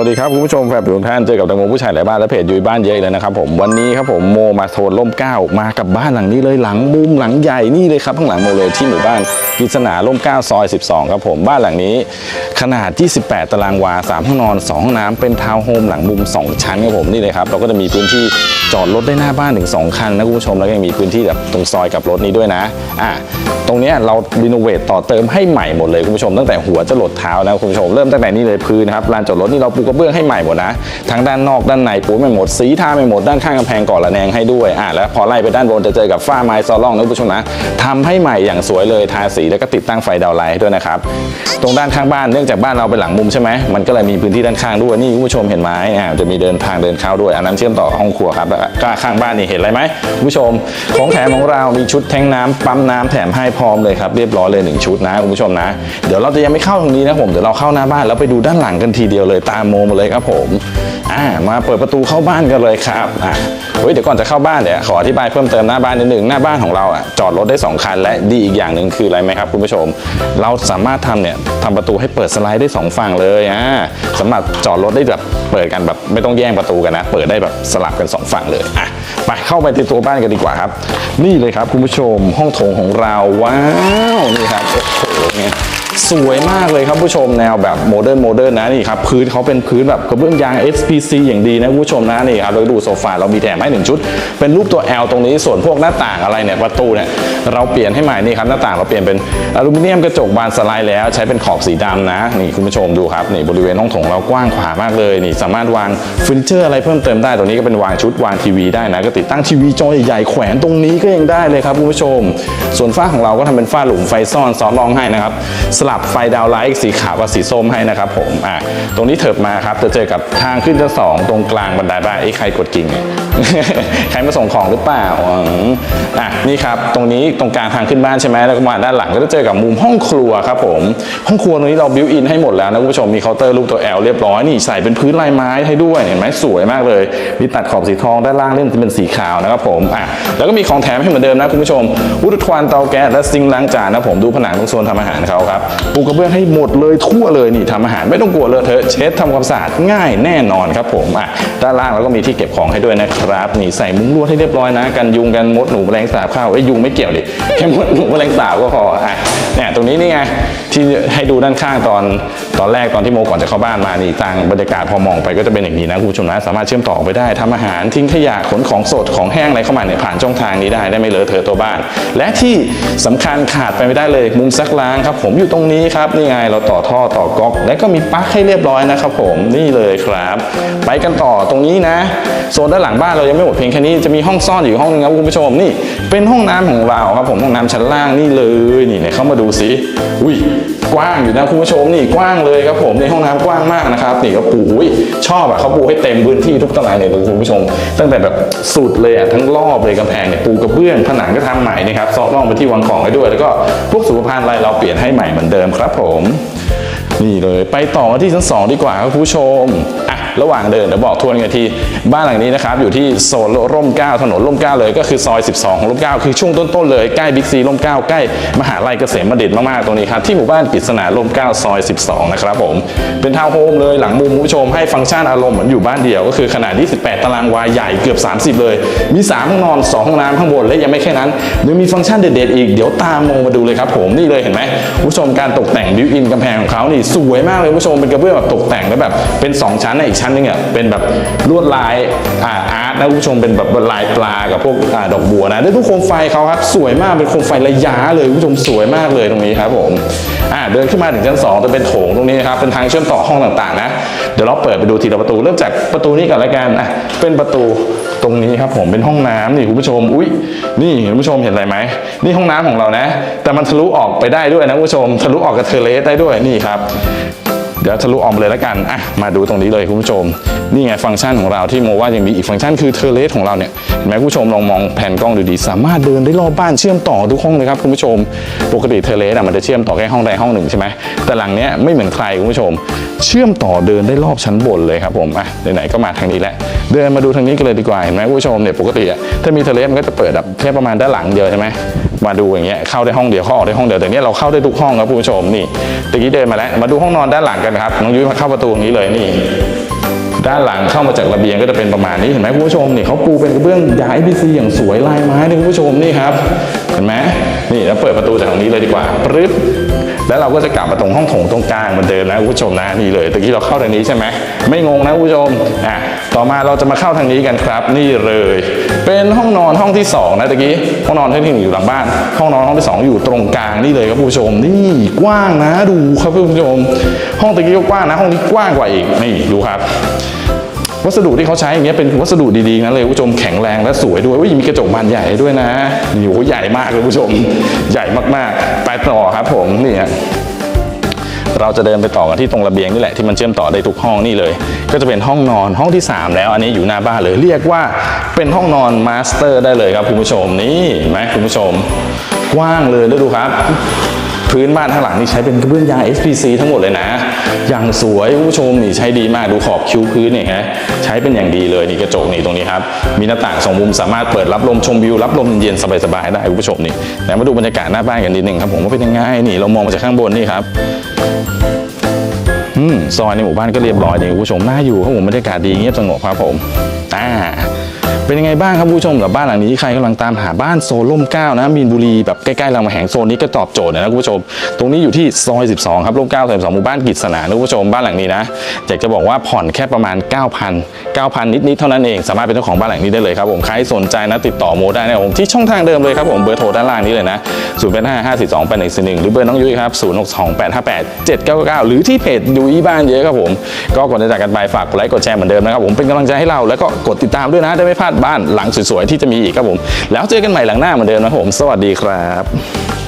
วัสดีครับคุณผู้ชมแฟนทุกท่านเจอกับตังโมผู้ชายหลายบ้านและเพจยุ้ยบ้านเยอะเลยนะครับผมวันนี้ครับผมโมมาโทนล่มเก้ามากับบ้านหลังนี้เลยหลังมุมหลังใหญ่นี่เลยครับข้างหลังโมเลยที่หมู่บ้านกิษณาล่มเก้าซอย 12 ครับผมบ้านหลังนี้ ขนาด 28 ตารางวา 3 ห้องนอน 2 ห้องน้ำเป็นทาวน์โฮมหลังมุม 2 ชั้นครับผมนี่เลยครับเราก็จะมีพื้นที่จอดรถได้หน้าบ้านถึง 2 คันนะคุณผู้ชมแล้วก็ยังมีพื้นที่แบบตรงซอยกับรถนี้ด้วยนะอะตรงนี้เรารีโนเวทต่อเติมให้ใหม่หมดเลยคุณผู้ชมตั้งแต่หัวจะหลดเท้านะคุณผู้ชมเริ่มตั้งแต่นี่เลยพื้นนะครับลานจอดรถนี่เราปูกระเบื้องให้ใหม่หมดนะทั้งด้านนอกด้านในปูไม่หมด สีทาไม่หมดด้านข้างกำแพงก่อระแนงให้ด้วยอะแล้วพอไล่ไปด้านบนจะเจอกับฝ้าไม้ซอล่องนะคุณผู้ชมนะทำให้ใหม่อย่างสวยเลยทาสีแล้วก็ติดตั้งไฟดาวไลท์ด้วยนะครับตรงด้านข้างบ้านเนื่องจากบ้านเราเป็นหลังมุมใช่ไหมมันก็เลยมีพื้นที่ด้านข้างด้วยนี่คุณผู้ชมเห็นไหมอะจะมีเดินทางเดินเข้าด้วยอันนั้นเชื่อมต่อห้องครัวครับก็ข้างบ้านนี่เห็นอะไรไหมคุณผู้ชม ของแถมของเรามีชุดแทงน้ำปั๊มน้ำแถมให้พร้อมเลยครับเรียบร้อยเลยหนึ่งชุดนะคุณผู้ชมนะ เดี๋ยวเราจะยังไม่เข้าตรงนี้นะผมเดี๋ยวเราเข้าหน้าบ้านแล้วไปดูด้านหลังกันทีเดียวเลยตามโมมาเลยครับผมอ่ามาเปิดประตูเข้าบ้านกันเลยครับอะเฮ้ยเดี๋ยวก่อนจะเข้าบ้านเดี๋ยวขออธิบายเพิ่มเติมหน้าบ้านนิดหนึ่งหน้าบ้านของเราอะจอดรถได้สองคัน และดีอีกอย่างหนึ่งคืออะไรไหมครับคุณผู้ชม เราสามารถทำเนี่ยทำประตูให้เปิดสไลด์ได้สองฝั่งเลยอ่าสามารถจอดรถได้แบบเปิดกันแบบไม่ต้องแย่งประตูกันนะ เปิดได้แบบสลับกันสองฝั่งเลยอะไปเข้าไปที่ตัวบ้านกันดีกว่าครับ นี่เลยครับคุณผู้ชมห้องโถงของเราว้าวนี่ครับโอ้โหเนี่ย สวยมากเลยครับผู้ชมแนวแบบโมเดิร์นโมเดิร์นนะนี่ครับพื้นเขาเป็นพื้นแบบกระเบื้องยาง SPC อย่างดีนะผู้ชมนะนี่ครับเราดูโซฟาเรามีแถมให้หนึ่งชุด เป็นรูปตัว L ตรงนี้ส่วนพวกหน้าต่างอะไรเนี่ยประตูเนี่ยเราเปลี่ยนให้ใหม่นี่ครับหน้าต่างเราเปลี่ยนเป็นอลูมิเนียมกระจกบานสไลด์แล้วใช้เป็นขอบสีดำนะนี่คุณผู้ชมดูครับนี่บริเวณห้องโถงเรากว้างขวางมากเลยนี่สามารถวางเฟอร์นิเจอร์อะไรเพิ่มเติมได้ตรงนี้ก็เป็นวางชุดวางทีวีได้นะก็ติดตั้งทีวีจอใหญ่ๆแขวนตรงนี้ก็ยังได้เลยครับคุณผู้ชม ส่วนฝ้าของเราก็ทำเป็นฝ้าหลุมไฟซ่อนซ้อนรองให้นะครับสลับไฟดาวไลท์สีขาวกับสีส้มให้นะครับผมอะตรงนี้เถิบมาครับจะเจอกับทางขึ้นชั้นสองตรงกลางบันไดบ้านไอ้ใครกดกิ่งใครมาส่งของหรือเปล่าอืมอะนี่ครับตรงนี้ตรงกลางทางขึ้นบ้านใช่ไหมแล้วก็มาด้านหลังก็จะเจอกับมุมห้องครัวครับผมห้องครัวตรงนี้เราบิวอินให้หมดแล้วนะคุณผู้ชมมีเคาน์เตอร์รูปตัว L เรียบร้อยนี่ใส่เป็นพื้นลายไม้ให้ด้วยเห็นไหมสวยมากเลย มีตัดขอบสีทองด้านล่างเล่นจะเป็นสีขาวนะครับผมอะแล้วก็มีของแถมให้เหมือนเดิมนะคุณผู้ชมอุดควันเตาแก๊สและซิงล้างจานนะผมดูผนังตรงโซนทำอาหารเขาครับปูกระเบื้องให้หมดเลยทั่วเลยนี่ทำอาหารไม่ต้องกลัวเลอะเทอะเช็ดทำความสะอาดง่ายแน่นอนครับผมอะด้านล่างเราก็มีที่เก็บของให้ด้วยนะครับนี่ใส่มุ้งลวดให้เรียบร้อยนะ กันยุงกันมดหนูแมลงสาบเข้าไอ้ยยุงไม่เกี่ยวดิแค่มดหนูแมลงสาบก็พออะเนี่ยตรงนี้นี่ไง ที่ให้ดูด้านข้างตอนตอนแรกตอนที่โมก่อนจะเข้าบ้านมานี่ต่างบรรยากาศพอมองไปก็จะเป็นอย่างนี้นะคุณผู้ชมนะสามารถเชื่อมต่อไปได้ทำอาหารทิ้งขยะขนของสดของแห้งอะไรเข้ามาเนี่ยผ่านช่องทางนี้ได้ได้ไม่เลอะเทอะตัวบ้าน และที่สำคัญขาดไปไม่ได้เลยมุมซักล้างครับ ผมอยู่ตรงนี้ครับนี่ไงเราต่อท่อต่อก๊อก และก็มีปลั๊กให้เรียบร้อยนะครับผมนี่เลยครับ ไปกันต่อตรงนี้นะโซนด้านหลังบ้านเรายังไม่หมดเพียงแค่นี้จะมีห้องซ่อนอยู่ห้องนึงครับคุณผู้ชมนี่ เป็นห้องน้ำของเราครับผมห้องน้ำชั้นล่างนี่เลยนี่เนี่ยเข้ามาดูสิอุ้ย กว้างอยู่นะคุณผู้ชมนี่กว้างเลยครับผมในห้องน้ำกว้างมากนะครับนี่ก็ปูอุ้ยชอบอะเขาปูให้เต็มพื้นที่ทุกตารางเลยคุณผู้ชม ตั้งแต่แบบสุดเลยอะทั้งรอบเลยกำแพงเนี่ยปูกระเบื้องผนังก็ทำใหม่นะครับซอกล่องไปที่วางของให้ด้วย แล้วก็พวกสุขภัณฑ์อะไรเราเปลี่ยนให้ใหม่เหมือนเดิมครับผม นี่เลยไปต่อที่ชั้นสองดีกว่าครับคุณผู้ชมอะ ระหว่างเดินเดี๋ยวบอกทวนกันทีบ้านหลังนี้นะครับอยู่ที่โซนร่มเก้าถนนร่มเก้าเลยก็คือซอย 12ของร่มเก้าคือช่วงต้นๆเลยใกล้บิ๊กซีร่มเก้าใกล้มหาลัยเกษมบัณฑิตมากๆตรงนี้ครับที่หมู่บ้านกฤษณาร่มเก้าซอย 12 นะครับผม เป็นทาวน์โฮมเลยหลังมุมผู้ชมให้ฟังก์ชันอารมณ์เหมือนอยู่บ้านเดียวก็คือขนาด 28 ตารางวาใหญ่เกือบ 30 เลย มี3ห้องนอน 2 ห้องน้ำข้างบนและยังไม่แค่นั้นยังมีฟังก์ชันเด็ดๆอีกเดี๋ยวตามโมมาดูเลยครับผมนี่เลยเห็นไหมผู้ชมการตกแต่งบิวอินกำแพงของเขานี่สวยมากเลยผู้ชมเป็นกระเบื้องแบบตกแต่งแล้วแบบเป็น 2 ชั้นนอีกชั้นนึงอะเป็นแบบลวดลายอ่าอาร์ตนะคุณผู้ชมเป็นแบบลายปลากับพวกอ่าดอกบัวนะด้วยทุกโคมไฟเขาครับสวยมากเป็นโคมไฟระยะเลยคุณผู้ชมสวยมากเลยตรงนี้ครับผมอ่าเดินขึ้นมาถึงชั้นสองจะเป็นโถงตรงนี้นะครับเป็นทางเชื่อมต่อห้องต่างๆนะเดี๋ยวเราเปิดไปดูทีละประตูเริ่มจากประตูนี้ก่อนละกันอะเป็นประตูตรงนี้ครับผมเป็นห้องน้ำนี่คุณผู้ชมอุ้ยนี่คุณผู้ชมเห็นอะไรไหมนี่ห้องน้ำของเรานะ แต่มันทะลุออกไปได้ด้วยนะคุณผู้ชมทะลุออกกับเทเลสได้ด้วยนี่ครับ เดี๋ยวทะลุออกมาเลยแล้วกันอะมาดูตรงนี้เลยคุณผู้ชม นี่ไงฟังก์ชันของเราที่โมว่ายังมีอีกฟังก์ชันคือเทเลสของเราเนี่ยเห็นไหมคุณผู้ชมลองมองแผ่นกล้องดูดีสามารถเดินได้รอบบ้านเชื่อมต่อทุกห้องเลยครับคุณผู้ชม ปกติเทเลสอะมันจะเชื่อมต่อแค่ห้องใดห้องหนึ่งใช่ไหมแต่หลังเนี้ยไม่เหมือนใครคุณผู้ชม เชื่อมต่อเดินได้รอบชั้นบนเลยครับผมอะไหนๆก็มาทางนี้แหล้วเดินมาดูทางนี้กันเลยดีกว่าเห็นไหมคุณผู้ชมเนี่ยปกติอะถ้ามีเทเลสมันก็จะเปิดแบบแค่ประมาณด้านหลังเดียวใช่ไหมมาดูอย่างเงี้ยเข้าได้ห้องเดียวเข้าออกได้ห้องเดียวแต่เนี้ยเราเข้าได้ทุกห้องครับคุณผู้ชมนี่ตะกี้เดินมาแล้วมาดูห้องนอนด้านหลังกันครับ น้องยุ้ยมาเข้าประตูตรงนี้เลยนี่ ด้านหลังเข้ามาจากระเบียงก็จะเป็นประมาณนี้เห็นไหมคุณผู้ชมนี่เขาปูเป็นกระเบื้องยา IPC อย่างสวยลายไม้นี่คุณผู้ชมนี่ครับ เห็นไหมนี่แล้วเปิดประตูจากตรงนี้เลยดีกว่าปึ๊บ แล้วเราก็จะกลับมาตรงห้องโถงตรงกลางเหมือนเดิมนะคุณผู้ชมนะนี่เลยตะกี้เราเข้าทางนี้ใช่ไหมไม่งงนะคุณผู้ชมอะต่อมาเราจะมาเข้าทางนี้กันครับ นี่เลย เป็นห้องนอนห้องที่สองนะตะกี้ห้องนอนที่หนึ่งอยู่หลังบ้าน ห้องนอนห้องที่สองอยู่ตรงกลางนี่เลยครับคุณผู้ชมนี่กว้างนะดูครับคุณผู้ชม ห้องตะกี้ก็กว้างนะ ห้องนี้กว้างกว่าอีกนี่ดูครับ วัสดุที่เขาใช้อย่างเงี้ยเป็นวัสดุดีๆนะเลยคุณผู้ชมแข็งแรงและสวยด้วยอุ้ยมีกระจกบานใหญ่ด้วยนะนี่โหใหญ่มากเลยคุณผู้ชม ใหญ่มากๆ ไปต่อครับผมนี่ฮะเราจะเดินไปต่อกันที่ตรงระเบียงนี่แหละที่มันเชื่อมต่อได้ทุกห้องนี่เลย ก็จะเป็นห้องนอนห้องที่ 3 แล้วอันนี้อยู่หน้าบ้านเลย เรียกว่าเป็นห้องนอนมาสเตอร์ได้เลยครับคุณผู้ชมนี่ไหมคุณผู้ชมกว้างเลยแล้วดูครับ พื้นบ้านข้งหลังนี่ใช้เป็นกระเบื้องยาง SPC ทั้งหมดเลยนะ อย่างสวยคุณผู้ชมนี่ใช้ดีมากดูขอบคิ้วพื้นเนี่ยฮะใช้เป็นอย่างดีเลยนี่กระจกนี่ตรงนี้ครับ มีหน้าต่างสองมุมสามารถเปิดรับลมชมวิวรับลมเย็นๆสบายๆได้คุณผู้ชมนี่แล้วมาดูบรรยากาศหน้าบ้านกันนิดหนึ่งครับผมว่าเป็นยังไงนี่เรามองมาจากข้างบนนี่ครับอืมซอยในหมู่บ้านก็เรียบร้อยดีคุณผู้ชมน่าอยู่ครับผมบรรยากาศดีเงียบสงบครับผมอ่า เป็นยังไงบ้างครับผู้ชมกับบ้านหลังนี้ใครกำลังตามหาบ้านโซนร่มเก้านะมีนบุรีแบบใกล้ๆรามคำแหงโซนนี้ก็ตอบโจทย์นะคุณผู้ชม ตรงนี้อยู่ที่ซอย 12 ครับร่มเก้าซอย12หมู่บ้านกิจสนานะคุณผู้ชมบ้านหลังนี้นะอยากจะบอกว่าผ่อนแค่ประมาณ 9,000 9,000 นิดๆเท่านั้นเองสามารถเป็นเจ้าของบ้านหลังนี้ได้เลยครับผมใครสนใจนะติดต่อโมได้นะผมที่ช่องทางเดิมเลยครับผมเบอร์โทรด้านล่างนี้เลยนะ0 8 5 5 4 2 8 1 4 1หรือเบอร์น้องยุ้ยครับ0 6 2 8 5 8 7 9 9 หรือที่เพจยุ้ยบ้านเยอะครับผมก็ก่อนจะจากกันไปฝากกดไลค์กดแชร์เหมือนเดิมนะครับผมเป็นกำลังใจให้เราแล้วก็กดติดตามด้วยนะได้ไม่พลาดบ้านหลังสวยๆที่จะมีอีกครับผม แล้วเจอกันใหม่หลังหน้าเหมือนเดิมนะครับผม สวัสดีครับ